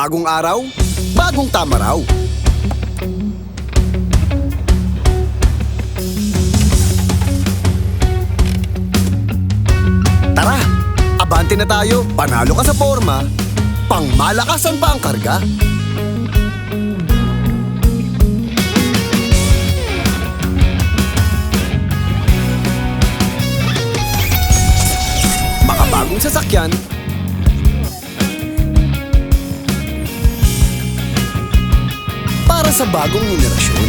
Bagong araw, bagong tama raw. Tara, abante na tayo. Panalo ka sa forma, pangmalakasan pa ang karga. Makabagong sasakyan, para sa bagong henerasyon.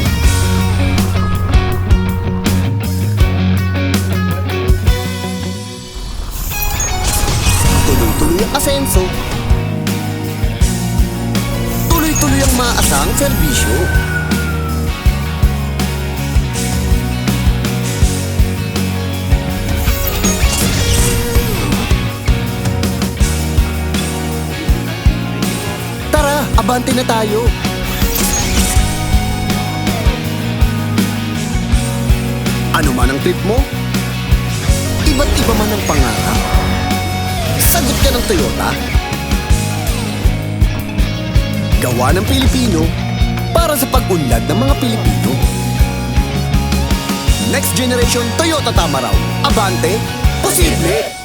Tuloy-tuloy ang asenso. Tuloy-tuloy ang maasang serbisyo. Tara, abante na tayo. Trip mo? Iba't iba man ang pangarap. Sagot ka ng Toyota. Gawa ng Pilipino para sa pag-unlad ng mga Pilipino. Next Generation Toyota Tamaraw. Abante, posible!